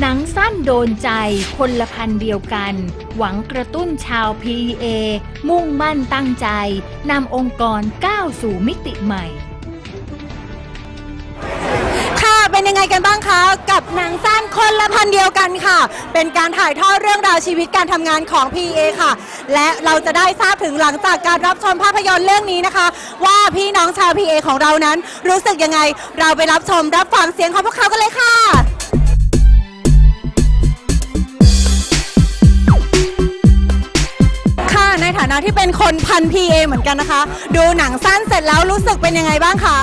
หนังสั้นโดนใจคนละพันเดียวกัน หวังกระตุ้นชาว PEA มุ่งมั่นตั้งใจนำองค์กรก้าวสู่มิติใหม่ ค่ะเป็นยังไงกันบ้างคะ กับหนังสั้นคนละพันเดียวกันค่ะ เป็นการถ่ายทอดเรื่องราวชีวิตการทำงานของ PA ค่ะ และเราจะได้ทราบถึงหลังจากการรับชมภาพยนตร์เรื่องนี้นะคะ ว่าพี่น้องชาว PA ของเรานั้นรู้สึกยังไง เราไปรับชมรับฟังเสียงของพวกเขากันเลยค่ะ ฐานะที่เป็นคนพัน PA เหมือนกันนะคะ ดูหนังสั้นเสร็จแล้วรู้สึกเป็นยังไงบ้างคะ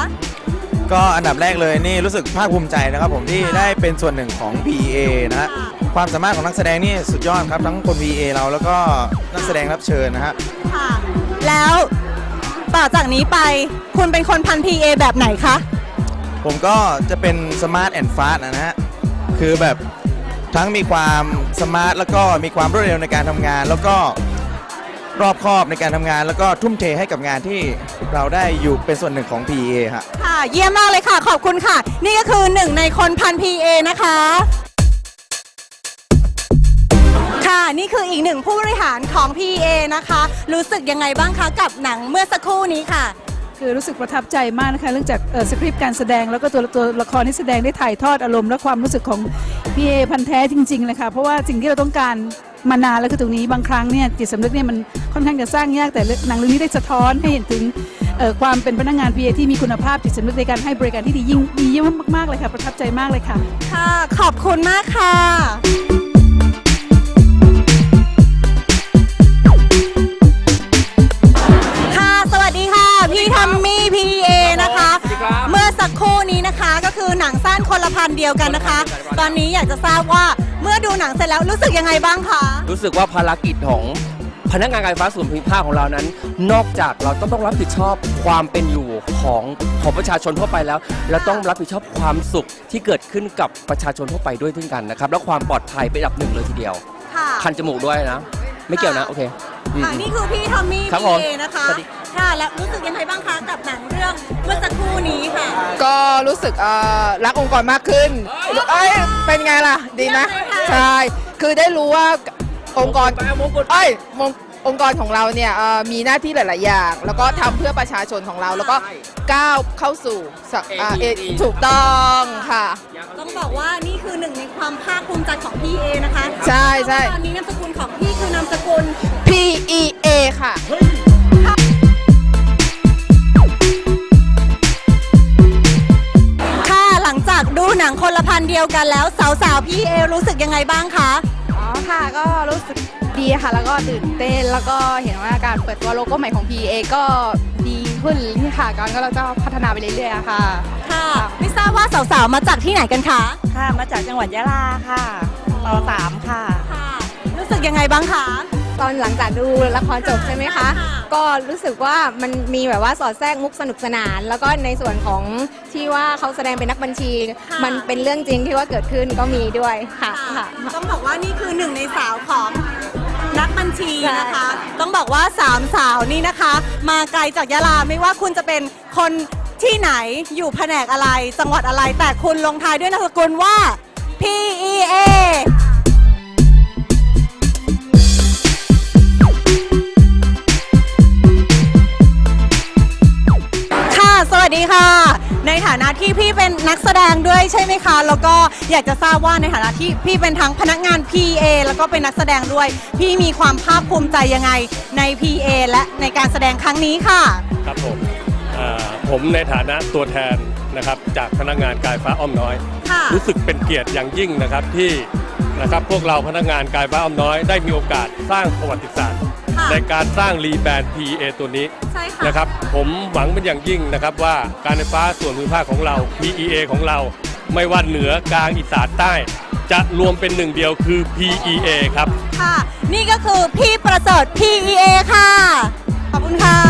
ก็อันดับแรกเลยนี่รู้สึกภาคภูมิใจนะครับผมที่ได้เป็นส่วนหนึ่งของ PEA นะฮะความสามารถของนักแสดงนี่สุดยอดครับทั้งคน PEA เราแล้วก็นักแสดงรับเชิญนะฮะค่ะ แล้วต่อจากนี้ไปคุณเป็นคนพัน PA แบบไหนคะ ผมก็จะเป็นสมาร์ทแอนด์ฟาสนะฮะคือแบบทั้งมีความสมาร์ทแล้วก็มีความรวดเร็วในการทำงาน แล้วก็ รอบคอบในการทำงาน แล้วก็ทุ่มเทให้กับงานที่เราได้อยู่เป็นส่วนหนึ่งของ PEA ฮะ ค่ะเยี่ยมมากเลยค่ะ ขอบคุณค่ะ นี่ก็คือหนึ่งในคนพัน PA นะคะ ค่ะนี่คืออีกหนึ่งผู้บริหารของ PA นะคะ รู้สึกยังไงบ้างคะกับหนังเมื่อสักครู่นี้ค่ะ คือรู้สึกประทับใจมากนะคะเรื่องจากเอ่อสคริปต์การแสดงแล้วก็ตัวตัวละครที่แสดงได้ถ่ายทอดอารมณ์และความรู้สึกของพี่เอพันธุ์แท้จริงๆเลยค่ะเพราะว่าสิ่งที่เราต้องการ มานานแล้วคือตรงนี้บางครั้งเนี่ยจิตสำนึกเนี่ยมันค่อนข้างจะสร้างยากแต่เรื่องหนังเรื่องนี้ได้สะท้อนให้เห็นถึงเอ่อความเป็นพนักงานพีเอที่มีคุณภาพจิตสำนึกในการให้บริการที่ดียิ่งดีเยี่ยมมากๆเลยค่ะประทับใจมากเลยค่ะ ค่ะขอบคุณมากค่ะค่ะสวัสดีค่ะพี่ทัมมี่ PA นะคะเมื่อสักครู่นี้นะคะก็คือหนังสั้นคนละพันเดียวกันนะคะ ตอนนี้อยากจะทราบว่า เมื่อดูหนังเสร็จแล้วรู้สึกยังไงบ้างคะรู้สึกว่าภารกิจของพนักงานการไฟฟ้าส่วนภูมิภาคของเรานั้น นอกจากเราต้องต้องรับผิดชอบความเป็นอยู่ของของประชาชนทั่วไปแล้ว เราต้องรับผิดชอบความสุขที่เกิดขึ้นกับประชาชนทั่วไปด้วยเช่นกันนะครับ แล้วความปลอดภัยเป็นอันดับหนึ่งเลยทีเดียว ค่ะคันจมูกด้วยนะ ไม่เกี่ยวนะโอเคอืม ค่ะนี่คือพี่ทัมมี่ครับผม PA นะคะสวัสดี ค่ะแล้วรู้สึกยังไงบ้างคะกับหนังเรื่องเมื่อสักครู่นี้ค่ะก็รู้สึกเอ่อรักองค์กรมากขึ้นเอ้ยเป็นไงล่ะ ดีไหมเยี่ยมเลยค่ะ ใช่ คือได้รู้ว่าองค์กรเอ้ยมงองค์กรของเราเนี่ยเอ่อมีหน้าที่หลาย ๆ อย่าง แล้วก็ทำเพื่อประชาชนของเรา แล้วก็ก้าวเข้าสู่สักอ่าเอ AED ถูกต้องค่ะ ต้องบอกว่านี่คือหนึ่งในความภาคภูมิใจของพี่เอนะคะใช่ใช่ ตอนนี้นามสกุลของพี่คือนามสกุล P E A ค่ะค่ะ หนังคนละพันเดียวกันแล้วสาวๆพี่เอรู้สึกยังไงบ้างคะอ๋อค่ะก็รู้สึกดีค่ะ แล้วก็ตื่นเต้นแล้วก็เห็นว่าการเปิดตัวโลโก้ใหม่ของ PA ก็ดีขึ้นที่ค่ะการก็เราจะพัฒนาไปเรื่อยๆค่ะ ค่ะไม่ทราบว่าสาวๆมาจากที่ไหนกันคะค่ะ มาจากจังหวัดยะลาค่ะปสามค่ะ ค่ะ รู้สึกยังไงบ้างคะ ตอนหลังจากดูละครจบใช่ไหมคะค่ะก็รู้สึกว่ามันมีแบบว่าสอดแทรกมุกสนุกสนาน แล้วก็ในส่วนของที่ว่าเขาแสดงเป็นนักบัญชี มันเป็นเรื่องจริงที่ว่าเกิดขึ้นก็มีด้วยค่ะค่ะต้องบอกว่านี่คือหนึ่งในสาวของนักบัญชีนะคะใช่ต้องบอกว่าสามสาวนี่นะคะ มาไกลจากยะลาไม่ว่าคุณจะเป็นคนที่ไหนอยู่แผนกอะไร จังหวัดอะไรแต่คุณลงท้ายด้วยนามสกุลว่า PEA นนักแสดงด้วยใช่ไหมคะ แล้วก็อยากจะทราบว่าในฐานะที่พี่เป็นทั้งพนักงาน PA แล้วก็เป็นนักแสดงด้วย พี่มีความภาคภูมิใจยังไงใน PA และในการแสดงครั้งนี้ค่ะ ครับผมอ่าผมในฐานะตัวแทนนะครับจากพนักงานกายฟ้าอ้อมน้อย ค่ะ รู้สึกเป็นเกียรติอย่างยิ่งนะครับที่นะครับพวกเราพนักงานกายฟ้าอ้อมน้อยได้มีโอกาสสร้างประวัติศาสตร์ค่ะ ในการสร้างรีแบรนด์ PA ตัวนี้ใช่ค่ะนะครับผมหวังเป็นอย่างยิ่งนะครับว่าการไฟฟ้าส่วนภูมิภาคของเรา PEA ของเรา ไม่ว่าเหนือกลางอีสานใต้ จะรวมเป็นหนึ่งเดียวคือ PEA ครับ ค่ะ นี่ก็คือพี่ประเสริฐ PEA ค่ะ ขอบคุณค่ะ